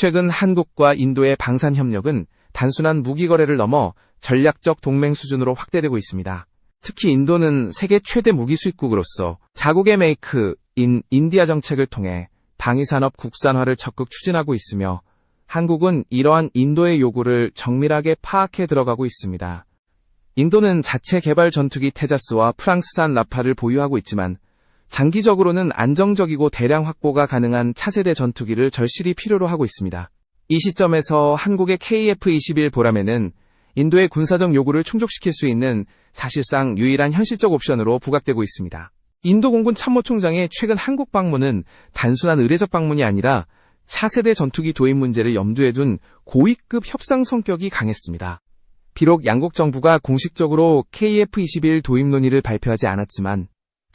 최근 한국과 인도의 방산 협력은 단순한 무기 거래를 넘어 전략적 동맹 수준으로 확대되고 있습니다. 특히 인도는 세계 최대 무기 수입국으로서 자국의 메이크 인 인디아 정책을 통해 방위산업 국산화를 적극 추진하고 있으며 한국은 이러한 인도의 요구를 정밀하게 파악해 들어가고 있습니다. 인도는 자체 개발 전투기 테자스와 프랑스산 라파를 보유하고 있지만 장기적으로는 안정적이고 대량 확보가 가능한 차세대 전투기를 절실히 필요로 하고 있습니다. 이 시점에서 한국의 KF-21 보람에는 인도의 군사적 요구를 충족시킬 수 있는 사실상 유일한 현실적 옵션으로 부각되고 있습니다. 인도 공군 참모총장의 최근 한국 방문은 단순한 의례적 방문이 아니라 차세대 전투기 도입 문제를 염두에 둔 고위급 협상 성격이 강했습니다. 비록 양국 정부가 공식적으로 KF-21 도입 논의를 발표하지 않았지만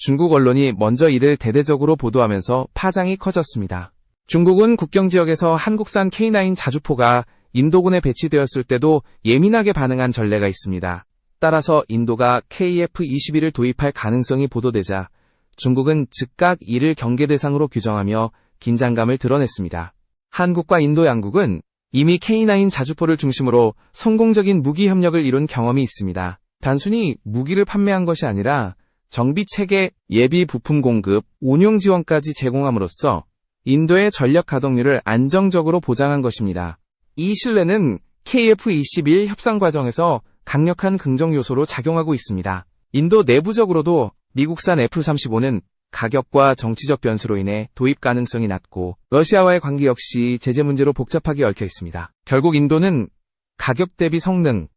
중국 언론이 먼저 이를 대대적으로 보도하면서 파장이 커졌습니다. 중국은 국경 지역에서 한국산 K9 자주포가 인도군에 배치되었을 때도 예민하게 반응한 전례가 있습니다. 따라서 인도가 KF-21을 도입할 가능성이 보도되자 중국은 즉각 이를 경계 대상으로 규정하며 긴장감을 드러냈습니다. 한국과 인도 양국은 이미 K9 자주포를 중심으로 성공적인 무기 협력을 이룬 경험이 있습니다. 단순히 무기를 판매한 것이 아니라 정비 체계, 예비 부품 공급, 운용 지원까지 제공함으로써 인도의 전력 가동률을 안정적으로 보장한 것입니다. 이 신뢰는 KF-21 협상 과정에서 강력한 긍정 요소로 작용하고 있습니다. 인도 내부적으로도 미국산 F-35는 가격과 정치적 변수로 인해 도입 가능성이 낮고 러시아와의 관계 역시 제재 문제로 복잡하게 얽혀 있습니다. 결국 인도는 가격 대비 성능,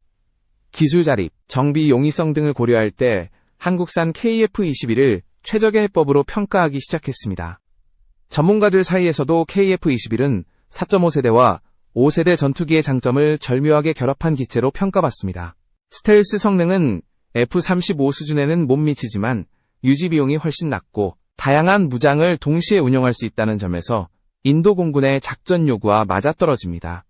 기술 자립, 정비 용이성 등을 고려할 때 한국산 KF-21을 최적의 해법으로 평가하기 시작했습니다. 전문가들 사이에서도 KF-21은 4.5세대와 5세대 전투기의 장점을 절묘하게 결합한 기체로 평가받습니다. 스텔스 성능은 F-35 수준에는 못 미치지만 유지 비용이 훨씬 낮고 다양한 무장을 동시에 운영할 수 있다는 점에서 인도 공군의 작전 요구와 맞아떨어집니다.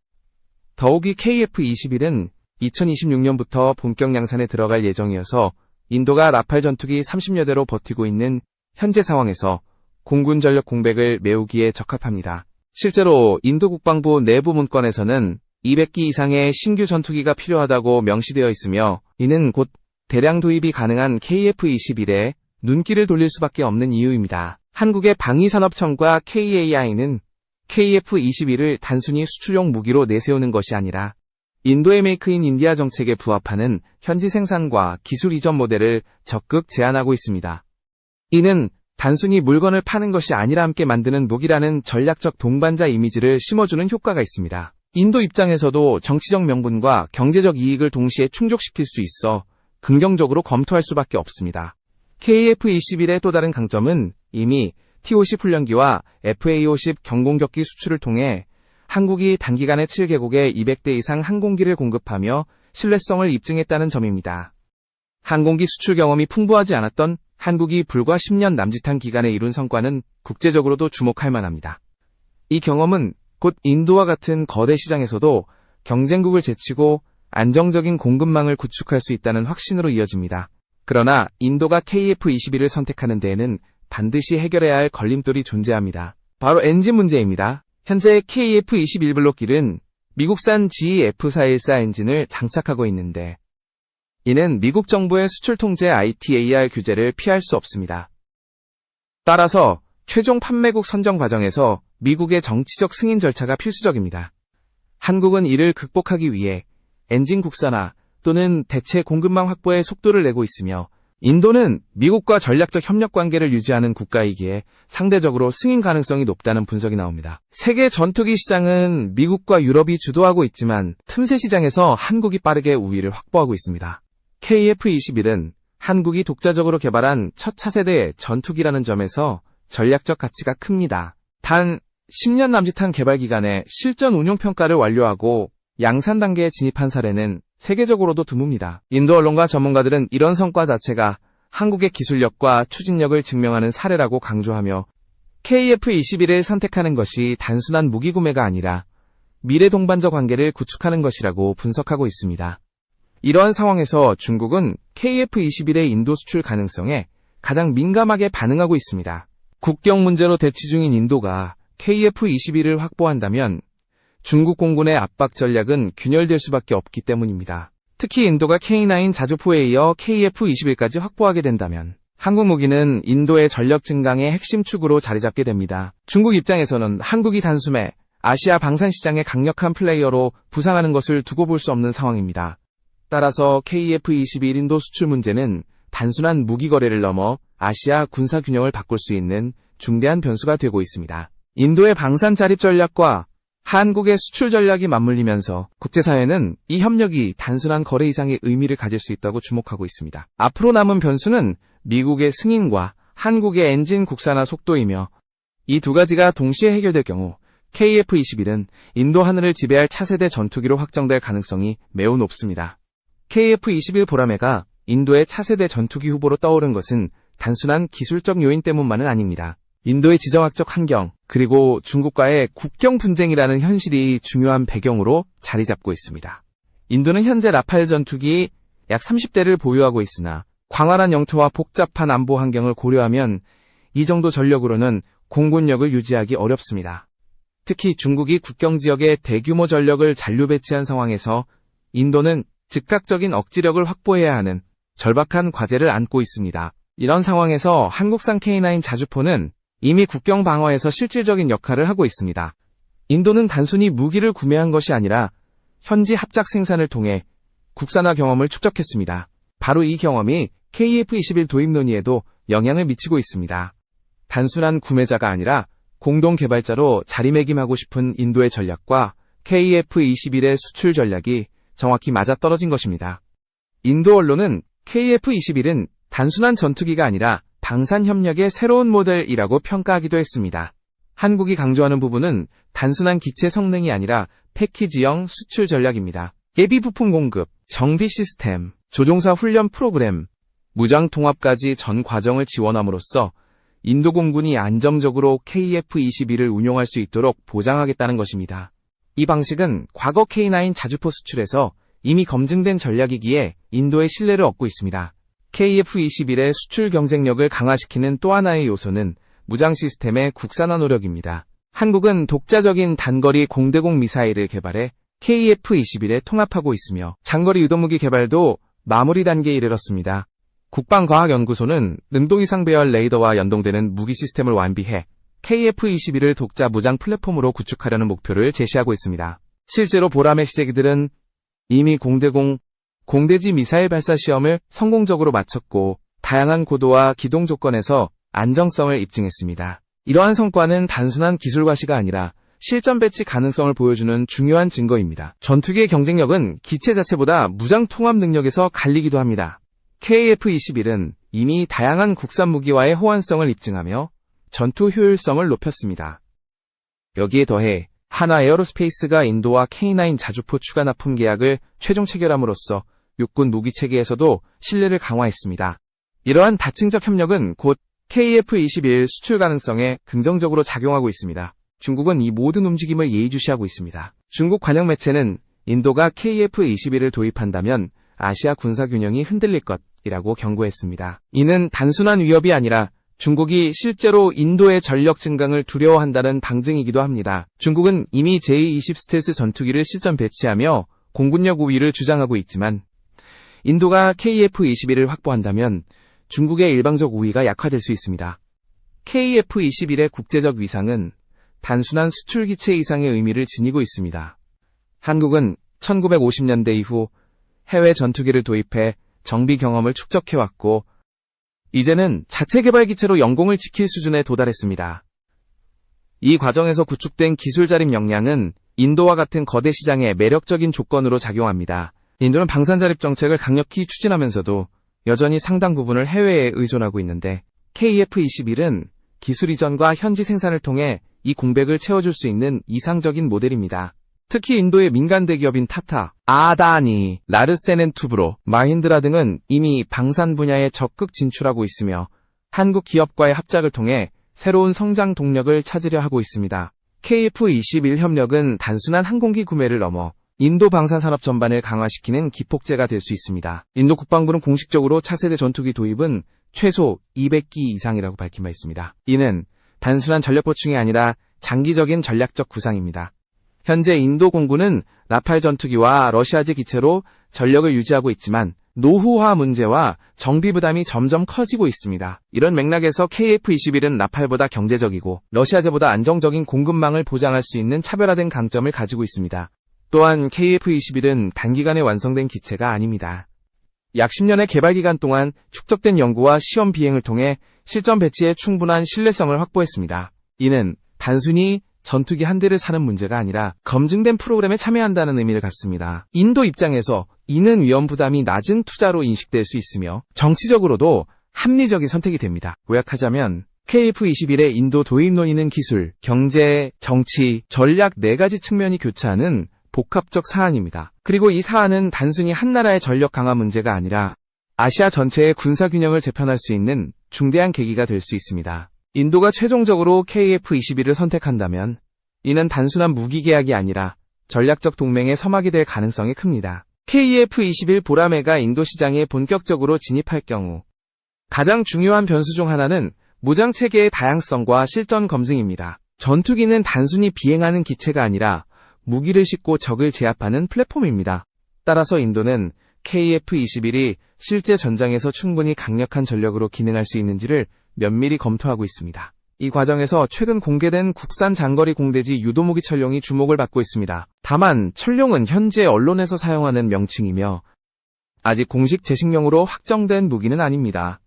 더욱이 KF-21은 2026년부터 본격 양산에 들어갈 예정이어서 인도가 라팔 전투기 30여 대로 버티고 있는 현재 상황에서 공군 전력 공백을 메우기에 적합합니다. 실제로 인도 국방부 내부 문건에서는 200기 이상의 신규 전투기가 필요하다고 명시되어 있으며 이는 곧 대량 도입이 가능한 KF-21에 눈길을 돌릴 수밖에 없는 이유입니다. 한국의 방위산업청과 KAI는 KF-21을 단순히 수출용 무기로 내세우는 것이 아니라 인도의 메이크 인 인디아 정책에 부합하는 현지 생산과 기술 이전 모델을 적극 제안하고 있습니다. 이는 단순히 물건을 파는 것이 아니라 함께 만드는 무기라는 전략적 동반자 이미지를 심어주는 효과가 있습니다. 인도 입장에서도 정치적 명분과 경제적 이익을 동시에 충족시킬 수 있어 긍정적으로 검토할 수밖에 없습니다. KF-21의 또 다른 강점은 이미 T-50 훈련기와 FA-50 경공격기 수출을 통해 한국이 단기간에 7개국에 200대 이상 항공기를 공급하며 신뢰성을 입증했다는 점입니다. 항공기 수출 경험이 풍부하지 않았던 한국이 불과 10년 남짓한 기간에 이룬 성과는 국제적으로도 주목할 만합니다. 이 경험은 곧 인도와 같은 거대 시장에서도 경쟁국을 제치고 안정적인 공급망을 구축할 수 있다는 확신으로 이어집니다. 그러나 인도가 KF-21을 선택하는 데에는 반드시 해결해야 할 걸림돌이 존재합니다. 바로 엔진 문제입니다. 현재 KF-21 블록길은 미국산 GE-F414 엔진을 장착하고 있는데 이는 미국 정부의 수출 통제 ITAR 규제를 피할 수 없습니다. 따라서 최종 판매국 선정 과정에서 미국의 정치적 승인 절차가 필수적입니다. 한국은 이를 극복하기 위해 엔진 국산화 또는 대체 공급망 확보에 속도를 내고 있으며 인도는 미국과 전략적 협력 관계를 유지하는 국가이기에 상대적으로 승인 가능성이 높다는 분석이 나옵니다. 세계 전투기 시장은 미국과 유럽이 주도하고 있지만 틈새 시장에서 한국이 빠르게 우위를 확보하고 있습니다. KF-21은 한국이 독자적으로 개발한 첫 차세대 전투기라는 점에서 전략적 가치가 큽니다. 단 10년 남짓한 개발 기간에 실전 운용 평가를 완료하고 양산 단계에 진입한 사례는 세계적으로도 드뭅니다. 인도 언론과 전문가들은 이런 성과 자체가 한국의 기술력과 추진력을 증명하는 사례라고 강조하며 KF-21을 선택하는 것이 단순한 무기 구매가 아니라 미래 동반자 관계를 구축하는 것이라고 분석하고 있습니다. 이러한 상황에서 중국은 KF-21의 인도 수출 가능성에 가장 민감하게 반응하고 있습니다. 국경 문제로 대치 중인 인도가 KF-21을 확보한다면 중국 공군의 압박 전략은 균열될 수밖에 없기 때문입니다. 특히 인도가 K9 자주포에 이어 KF-21까지 확보하게 된다면 한국 무기는 인도의 전력 증강의 핵심 축으로 자리 잡게 됩니다. 중국 입장에서는 한국이 단숨에 아시아 방산 시장의 강력한 플레이어로 부상하는 것을 두고 볼 수 없는 상황입니다. 따라서 KF-21 인도 수출 문제는 단순한 무기 거래를 넘어 아시아 군사 균형을 바꿀 수 있는 중대한 변수가 되고 있습니다. 인도의 방산 자립 전략과 한국의 수출 전략이 맞물리면서 국제사회는 이 협력이 단순한 거래 이상의 의미를 가질 수 있다고 주목하고 있습니다. 앞으로 남은 변수는 미국의 승인과 한국의 엔진 국산화 속도이며 이 두 가지가 동시에 해결될 경우 KF-21은 인도 하늘을 지배할 차세대 전투기로 확정될 가능성이 매우 높습니다. KF-21 보라매가 인도의 차세대 전투기 후보로 떠오른 것은 단순한 기술적 요인 때문만은 아닙니다. 인도의 지정학적 환경, 그리고 중국과의 국경 분쟁이라는 현실이 중요한 배경으로 자리 잡고 있습니다. 인도는 현재 라팔 전투기 약 30대를 보유하고 있으나 광활한 영토와 복잡한 안보 환경을 고려하면 이 정도 전력으로는 공군력을 유지하기 어렵습니다. 특히 중국이 국경 지역에 대규모 전력을 잔류 배치한 상황에서 인도는 즉각적인 억지력을 확보해야 하는 절박한 과제를 안고 있습니다. 이런 상황에서 한국산 K9 자주포는 이미 국경 방어에서 실질적인 역할을 하고 있습니다. 인도는 단순히 무기를 구매한 것이 아니라 현지 합작 생산을 통해 국산화 경험을 축적했습니다. 바로 이 경험이 KF-21 도입 논의에도 영향을 미치고 있습니다. 단순한 구매자가 아니라 공동 개발자로 자리매김하고 싶은 인도의 전략과 KF-21의 수출 전략이 정확히 맞아떨어진 것입니다. 인도 언론은 KF-21은 단순한 전투기가 아니라 방산협력의 새로운 모델이라고 평가하기도 했습니다. 한국이 강조하는 부분은 단순한 기체 성능이 아니라 패키지형 수출 전략입니다. 예비 부품 공급, 정비 시스템, 조종사 훈련 프로그램, 무장 통합까지 전 과정을 지원함으로써 인도 공군이 안정적으로 KF-21을 운용할 수 있도록 보장하겠다는 것입니다. 이 방식은 과거 K9 자주포 수출에서 이미 검증된 전략이기에 인도의 신뢰를 얻고 있습니다. KF-21의 수출 경쟁력을 강화시키는 또 하나의 요소는 무장 시스템의 국산화 노력입니다. 한국은 독자적인 단거리 공대공 미사일을 개발해 KF-21에 통합하고 있으며 장거리 유도무기 개발도 마무리 단계에 이르렀습니다. 국방과학연구소는 능동 이상 배열 레이더와 연동되는 무기 시스템을 완비해 KF-21을 독자 무장 플랫폼으로 구축하려는 목표를 제시하고 있습니다. 실제로 보라매 시제기들은 이미 공대공, 공대지 미사일 발사 시험을 성공적으로 마쳤고 다양한 고도와 기동 조건에서 안정성을 입증했습니다. 이러한 성과는 단순한 기술 과시가 아니라 실전 배치 가능성을 보여주는 중요한 증거입니다. 전투기의 경쟁력은 기체 자체보다 무장 통합 능력에서 갈리기도 합니다. KF-21은 이미 다양한 국산 무기와의 호환성을 입증하며 전투 효율성을 높였습니다. 여기에 더해 하나 에어로스페이스가 인도와 K9 자주포 추가 납품 계약을 최종 체결함으로써 육군 무기 체계에서도 신뢰를 강화했습니다. 이러한 다층적 협력은 곧 KF-21 수출 가능성에 긍정적으로 작용하고 있습니다. 중국은 이 모든 움직임을 예의주시하고 있습니다. 중국 관영 매체는 인도가 KF-21을 도입한다면 아시아 군사 균형이 흔들릴 것이라고 경고했습니다. 이는 단순한 위협이 아니라 중국이 실제로 인도의 전력 증강을 두려워한다는 방증이기도 합니다. 중국은 이미 제20 스텔스 전투기를 실전 배치하며 공군력 우위를 주장하고 있지만 인도가 KF-21을 확보한다면 중국의 일방적 우위가 약화될 수 있습니다. KF-21의 국제적 위상은 단순한 수출 기체 이상의 의미를 지니고 있습니다. 한국은 1950년대 이후 해외 전투기를 도입해 정비 경험을 축적해왔고, 이제는 자체 개발 기체로 영공을 지킬 수준에 도달했습니다. 이 과정에서 구축된 기술 자립 역량은 인도와 같은 거대 시장의 매력적인 조건으로 작용합니다. 인도는 방산 자립 정책을 강력히 추진하면서도 여전히 상당 부분을 해외에 의존하고 있는데 KF-21은 기술 이전과 현지 생산을 통해 이 공백을 채워줄 수 있는 이상적인 모델입니다. 특히 인도의 민간 대기업인 타타, 아다니, 라르세넨 투브로, 마힌드라 등은 이미 방산 분야에 적극 진출하고 있으며 한국 기업과의 합작을 통해 새로운 성장 동력을 찾으려 하고 있습니다. KF-21 협력은 단순한 항공기 구매를 넘어 인도 방산 산업 전반을 강화시키는 기폭제가 될 수 있습니다. 인도 국방부는 공식적으로 차세대 전투기 도입은 최소 200기 이상이라고 밝힌 바 있습니다. 이는 단순한 전력 보충이 아니라 장기적인 전략적 구상입니다. 현재 인도 공군은 라팔 전투기와 러시아제 기체로 전력을 유지하고 있지만 노후화 문제와 정비 부담이 점점 커지고 있습니다. 이런 맥락에서 KF-21은 라팔보다 경제적이고 러시아제보다 안정적인 공급망을 보장할 수 있는 차별화된 강점을 가지고 있습니다. 또한 KF-21은 단기간에 완성된 기체가 아닙니다. 약 10년의 개발 기간 동안 축적된 연구와 시험 비행을 통해 실전 배치에 충분한 신뢰성을 확보했습니다. 이는 단순히 전투기 한 대를 사는 문제가 아니라 검증된 프로그램에 참여한다는 의미를 갖습니다. 인도 입장에서 이는 위험 부담이 낮은 투자로 인식될 수 있으며 정치적으로도 합리적인 선택이 됩니다. 요약하자면 KF-21의 인도 도입 논의는 기술, 경제, 정치, 전략 네 가지 측면이 교차하는 복합적 사안입니다. 그리고 이 사안은 단순히 한 나라의 전력 강화 문제가 아니라 아시아 전체의 군사 균형을 재편할 수 있는 중대한 계기가 될 수 있습니다. 인도가 최종적으로 KF-21을 선택한다면 이는 단순한 무기 계약이 아니라 전략적 동맹의 서막이 될 가능성이 큽니다. KF-21 보라매가 인도 시장에 본격적으로 진입할 경우 가장 중요한 변수 중 하나는 무장 체계의 다양성과 실전 검증입니다. 전투기는 단순히 비행하는 기체가 아니라 무기를 싣고 적을 제압하는 플랫폼입니다. 따라서 인도는 KF-21이 실제 전장에서 충분히 강력한 전력으로 기능할 수 있는지를 면밀히 검토하고 있습니다. 이 과정에서 최근 공개된 국산 장거리 공대지 유도무기 철룡이 주목을 받고 있습니다. 다만 철룡은 현재 언론에서 사용하는 명칭이며 아직 공식 제식명으로 확정된 무기는 아닙니다.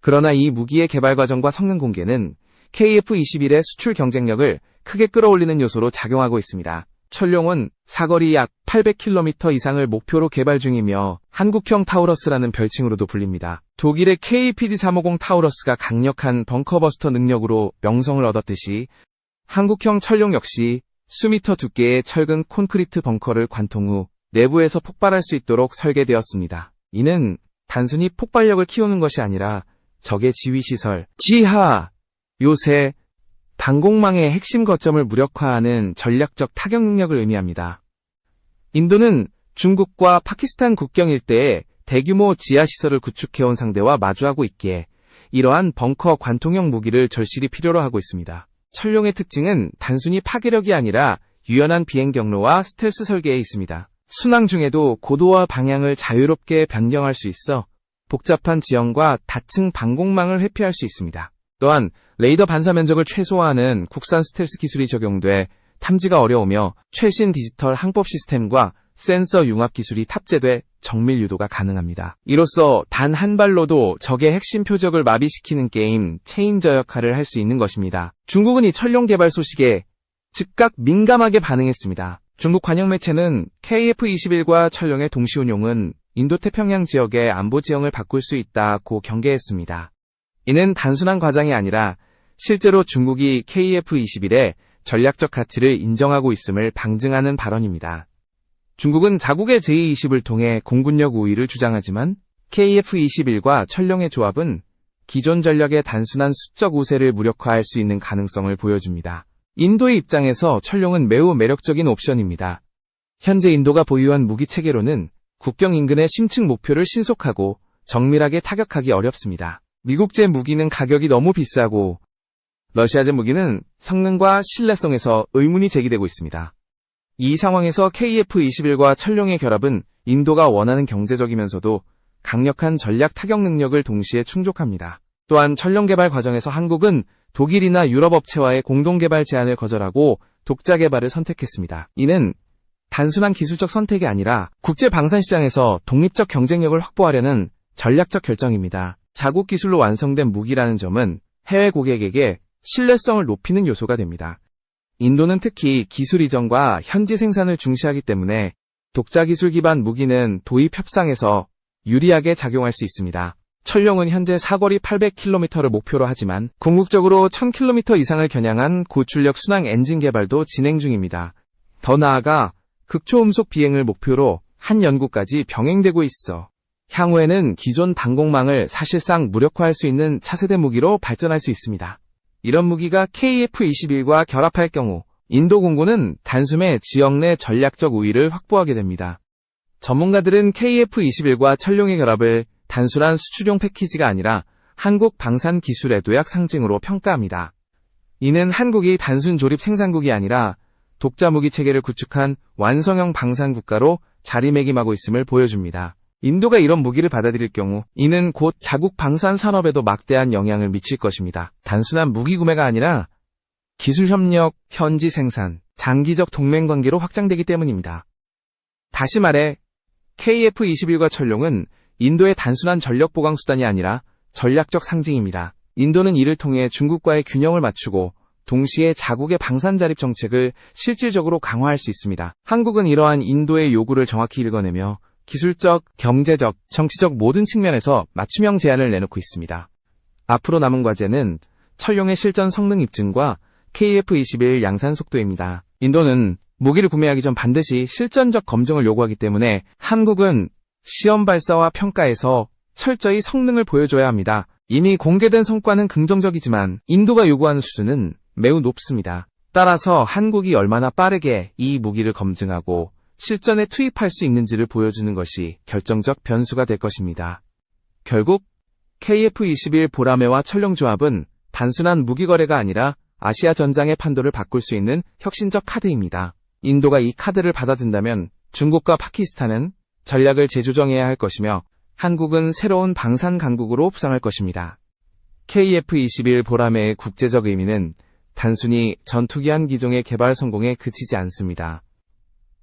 그러나 이 무기의 개발 과정과 성능 공개는 KF-21의 수출 경쟁력을 크게 끌어올리는 요소로 작용하고 있습니다. 철룡은 사거리 약 800km 이상을 목표로 개발 중이며 한국형 타우러스라는 별칭으로도 불립니다. 독일의 KPD350 타우러스가 강력한 벙커버스터 능력으로 명성을 얻었듯이 한국형 철룡 역시 수미터 두께의 철근 콘크리트 벙커를 관통 후 내부에서 폭발할 수 있도록 설계되었습니다. 이는 단순히 폭발력을 키우는 것이 아니라 적의 지휘시설, 지하, 요새, 방공망의 핵심 거점을 무력화하는 전략적 타격 능력을 의미합니다. 인도는 중국과 파키스탄 국경 일대에 대규모 지하시설을 구축해온 상대와 마주하고 있기에 이러한 벙커 관통형 무기를 절실히 필요로 하고 있습니다. 철룡의 특징은 단순히 파괴력이 아니라 유연한 비행 경로와 스텔스 설계에 있습니다. 순항 중에도 고도와 방향을 자유롭게 변경할 수 있어 복잡한 지형과 다층 방공망을 회피할 수 있습니다. 또한 레이더 반사 면적을 최소화하는 국산 스텔스 기술이 적용돼 탐지가 어려우며 최신 디지털 항법 시스템과 센서 융합 기술이 탑재돼 정밀 유도가 가능합니다. 이로써 단 한 발로도 적의 핵심 표적을 마비시키는 게임 체인저 역할을 할 수 있는 것입니다. 중국은 이 철룡 개발 소식에 즉각 민감하게 반응했습니다. 중국 관영 매체는 KF-21과 철룡의 동시 운용은 인도태평양 지역의 안보 지형을 바꿀 수 있다고 경계했습니다. 이는 단순한 과정이 아니라 실제로 중국이 KF-21의 전략적 가치를 인정하고 있음을 방증하는 발언입니다. 중국은 자국의 제20을 통해 공군력 우위를 주장하지만 KF-21과 철룡의 조합은 기존 전력의 단순한 수적 우세를 무력화할 수 있는 가능성을 보여줍니다. 인도의 입장에서 철룡은 매우 매력적인 옵션입니다. 현재 인도가 보유한 무기 체계로는 국경 인근의 심층 목표를 신속하고 정밀하게 타격하기 어렵습니다. 미국제 무기는 가격이 너무 비싸고 러시아제 무기는 성능과 신뢰성에서 의문이 제기되고 있습니다. 이 상황에서 KF-21과 철룡의 결합은 인도가 원하는 경제적이면서도 강력한 전략 타격 능력을 동시에 충족합니다. 또한 철룡 개발 과정에서 한국은 독일이나 유럽 업체와의 공동 개발 제안을 거절하고 독자 개발을 선택했습니다. 이는 단순한 기술적 선택이 아니라 국제 방산 시장에서 독립적 경쟁력을 확보하려는 전략적 결정입니다. 자국 기술로 완성된 무기라는 점은 해외 고객에게 신뢰성을 높이는 요소가 됩니다. 인도는 특히 기술 이전과 현지 생산을 중시하기 때문에 독자 기술 기반 무기는 도입 협상에서 유리하게 작용할 수 있습니다. 철룡은 현재 사거리 800km를 목표로 하지만 궁극적으로 1000km 이상을 겨냥한 고출력 순항 엔진 개발도 진행 중입니다. 더 나아가 극초음속 비행을 목표로 한 연구까지 병행되고 있어 향후에는 기존 방공망을 사실상 무력화할 수 있는 차세대 무기로 발전할 수 있습니다. 이런 무기가 KF-21과 결합할 경우 인도 공군은 단숨에 지역 내 전략적 우위를 확보하게 됩니다. 전문가들은 KF-21과 철룡의 결합을 단순한 수출용 패키지가 아니라 한국 방산 기술의 도약 상징으로 평가합니다. 이는 한국이 단순 조립 생산국이 아니라 독자 무기 체계를 구축한 완성형 방산 국가로 자리매김하고 있음을 보여줍니다. 인도가 이런 무기를 받아들일 경우 이는 곧 자국 방산 산업에도 막대한 영향을 미칠 것입니다. 단순한 무기 구매가 아니라 기술 협력, 현지 생산, 장기적 동맹 관계로 확장되기 때문입니다. 다시 말해 KF-21과 천룡은 인도의 단순한 전력 보강 수단이 아니라 전략적 상징입니다. 인도는 이를 통해 중국과의 균형을 맞추고 동시에 자국의 방산 자립 정책을 실질적으로 강화할 수 있습니다. 한국은 이러한 인도의 요구를 정확히 읽어내며 기술적, 경제적, 정치적 모든 측면에서 맞춤형 제안을 내놓고 있습니다. 앞으로 남은 과제는 철룡의 실전 성능 입증과 KF-21 양산 속도입니다. 인도는 무기를 구매하기 전 반드시 실전적 검증을 요구하기 때문에 한국은 시험 발사와 평가에서 철저히 성능을 보여줘야 합니다. 이미 공개된 성과는 긍정적이지만 인도가 요구하는 수준은 매우 높습니다. 따라서 한국이 얼마나 빠르게 이 무기를 검증하고 실전에 투입할 수 있는지를 보여주는 것이 결정적 변수가 될 것입니다. 결국 KF-21 보라매와 철룡조합은 단순한 무기 거래가 아니라 아시아 전장의 판도를 바꿀 수 있는 혁신적 카드입니다. 인도가 이 카드를 받아든다면 중국과 파키스탄은 전략을 재조정해야 할 것이며 한국은 새로운 방산 강국으로 부상할 것입니다. KF-21 보라매의 국제적 의미는 단순히 전투기한 기종의 개발 성공에 그치지 않습니다.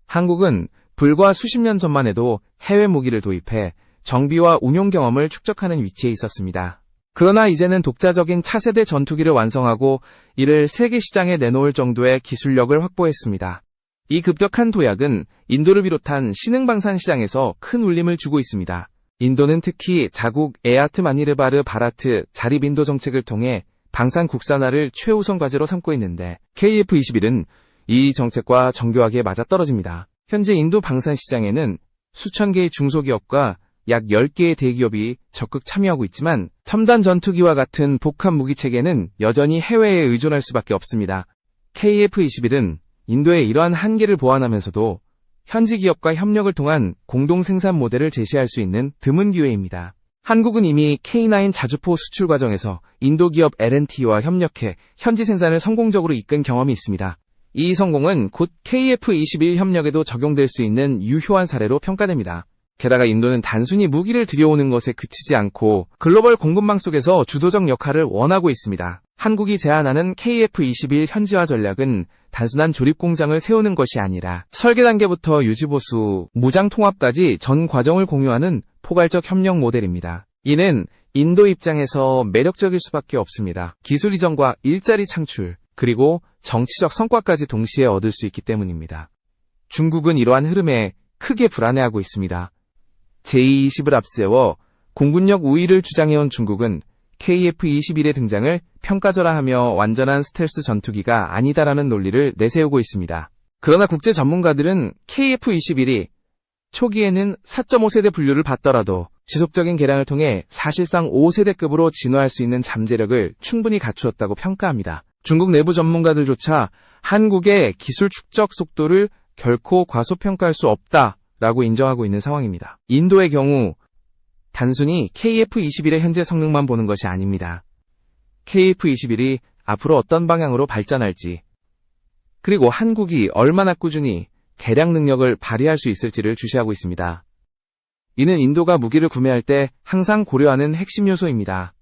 한국은 불과 수십 년 전만 해도 해외 무기를 도입해 정비와 운용 경험을 축적하는 위치에 있었습니다. 그러나 이제는 독자적인 차세대 전투기를 완성하고 이를 세계 시장에 내놓을 정도의 기술력을 확보했습니다. 이 급격한 도약은 인도를 비롯한 신흥방산 시장에서 큰 울림을 주고 있습니다. 인도는 특히 자국 에아트 마니르바르 바라트 자립 인도 정책을 통해 방산 국산화를 최우선 과제로 삼고 있는데 KF21은 이 정책과 정교하게 맞아떨어집니다. 현재 인도 방산 시장에는 수천 개의 중소기업과 약 10개의 대기업이 적극 참여하고 있지만 첨단 전투기와 같은 복합 무기 체계는 여전히 해외에 의존할 수밖에 없습니다. KF21은 인도의 이러한 한계를 보완하면서도 현지 기업과 협력을 통한 공동 생산 모델을 제시할 수 있는 드문 기회입니다. 한국은 이미 K9 자주포 수출 과정에서 인도 기업 L&T와 협력해 현지 생산을 성공적으로 이끈 경험이 있습니다. 이 성공은 곧 KF21 협력에도 적용될 수 있는 유효한 사례로 평가됩니다. 게다가 인도는 단순히 무기를 들여오는 것에 그치지 않고 글로벌 공급망 속에서 주도적 역할을 원하고 있습니다. 한국이 제안하는 KF21 현지화 전략은 단순한 조립 공장을 세우는 것이 아니라 설계 단계부터 유지보수, 무장 통합까지 전 과정을 공유하는 포괄적 협력 모델입니다. 이는 인도 입장에서 매력적일 수밖에 없습니다. 기술 이전과 일자리 창출, 그리고 정치적 성과까지 동시에 얻을 수 있기 때문입니다. 중국은 이러한 흐름에 크게 불안해하고 있습니다. 제220을 앞세워 공군력 우위를 주장해온 중국은 KF-21의 등장을 평가절하하며 완전한 스텔스 전투기가 아니다라는 논리를 내세우고 있습니다. 그러나 국제 전문가들은 KF-21이 초기에는 4.5세대 분류를 받더라도 지속적인 개량을 통해 사실상 5세대급으로 진화할 수 있는 잠재력을 충분히 갖추었다고 평가합니다. 중국 내부 전문가들조차 한국의 기술 축적 속도를 결코 과소평가할 수 없다라고 인정하고 있는 상황입니다. 인도의 경우 단순히 KF-21의 현재 성능만 보는 것이 아닙니다. KF-21이 앞으로 어떤 방향으로 발전할지, 그리고 한국이 얼마나 꾸준히 개량 능력을 발휘할 수 있을지를 주시하고 있습니다. 이는 인도가 무기를 구매할 때 항상 고려하는 핵심 요소입니다.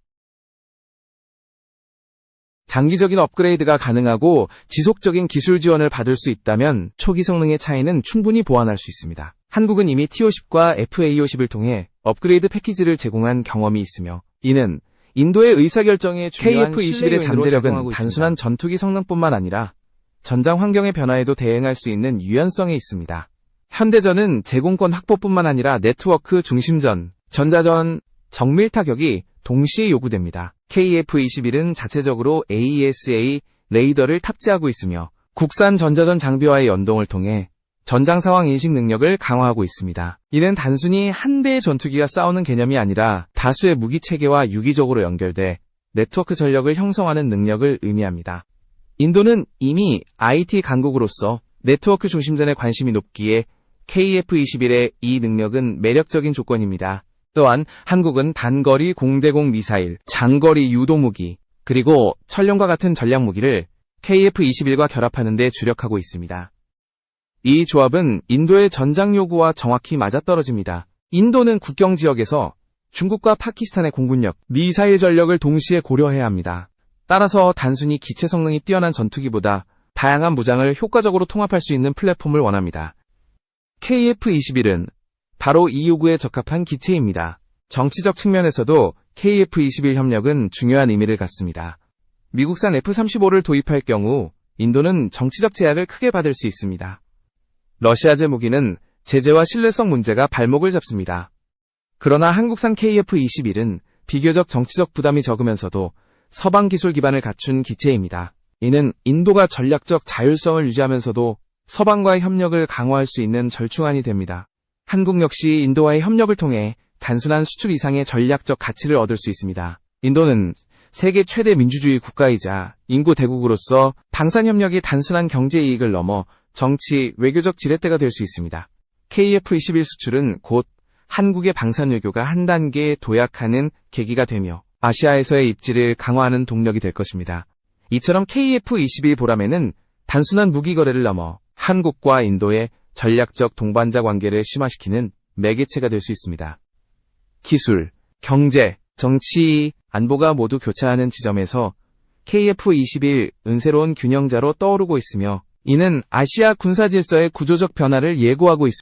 장기적인 업그레이드가 가능하고 지속적인 기술 지원을 받을 수 있다면 초기 성능의 차이는 충분히 보완할 수 있습니다. 한국은 이미 T50과 FA50을 통해 업그레이드 패키지를 제공한 경험이 있으며 이는 인도의 의사결정에 중요한 KF-21의 잠재력은 단순한 전투기 성능뿐만 아니라 전장 환경의 변화에도 대응할 수 있는 유연성에 있습니다. 현대전은 제공권 확보뿐만 아니라 네트워크 중심전, 전자전, 정밀 타격이 동시에 요구됩니다. KF-21은 자체적으로 AESA 레이더를 탑재하고 있으며 국산 전자전 장비와의 연동을 통해 전장 상황 인식 능력을 강화하고 있습니다. 이는 단순히 한 대의 전투기가 싸우는 개념이 아니라 다수의 무기 체계와 유기적으로 연결돼 네트워크 전력을 형성하는 능력을 의미합니다. 인도는 이미 IT 강국으로서 네트워크 중심전에 관심이 높기에 KF-21의 이 능력은 매력적인 조건입니다. 또한 한국은 단거리 공대공 미사일, 장거리 유도무기, 그리고 천룡과 같은 전략무기를 KF-21과 결합하는 데 주력하고 있습니다. 이 조합은 인도의 전장 요구와 정확히 맞아떨어집니다. 인도는 국경 지역에서 중국과 파키스탄의 공군력, 미사일 전력을 동시에 고려해야 합니다. 따라서 단순히 기체 성능이 뛰어난 전투기보다 다양한 무장을 효과적으로 통합할 수 있는 플랫폼을 원합니다. KF-21은 바로 이 요구에 적합한 기체입니다. 정치적 측면에서도 KF-21 협력은 중요한 의미를 갖습니다. 미국산 F-35를 도입할 경우 인도는 정치적 제약을 크게 받을 수 있습니다. 러시아제 무기는 제재와 신뢰성 문제가 발목을 잡습니다. 그러나 한국산 KF-21은 비교적 정치적 부담이 적으면서도 서방 기술 기반을 갖춘 기체입니다. 이는 인도가 전략적 자율성을 유지하면서도 서방과의 협력을 강화할 수 있는 절충안이 됩니다. 한국 역시 인도와의 협력을 통해 단순한 수출 이상의 전략적 가치를 얻을 수 있습니다. 인도는 세계 최대 민주주의 국가이자 인구 대국으로서 방산협력이 단순한 경제 이익을 넘어 정치, 외교적 지렛대가 될 수 있습니다. KF-21 수출은 곧 한국의 방산 외교가 한 단계 도약하는 계기가 되며 아시아에서의 입지를 강화하는 동력이 될 것입니다. 이처럼 KF-21 보람에는 단순한 무기 거래를 넘어 한국과 인도의 전략적 동반자 관계를 심화시키는 매개체가 될 수 있습니다. 기술, 경제, 정치, 안보가 모두 교차하는 지점에서 KF-21 은새로운 균형자로 떠오르고 있으며 이는 아시아 군사 질서의 구조적 변화를 예고하고 있습니다.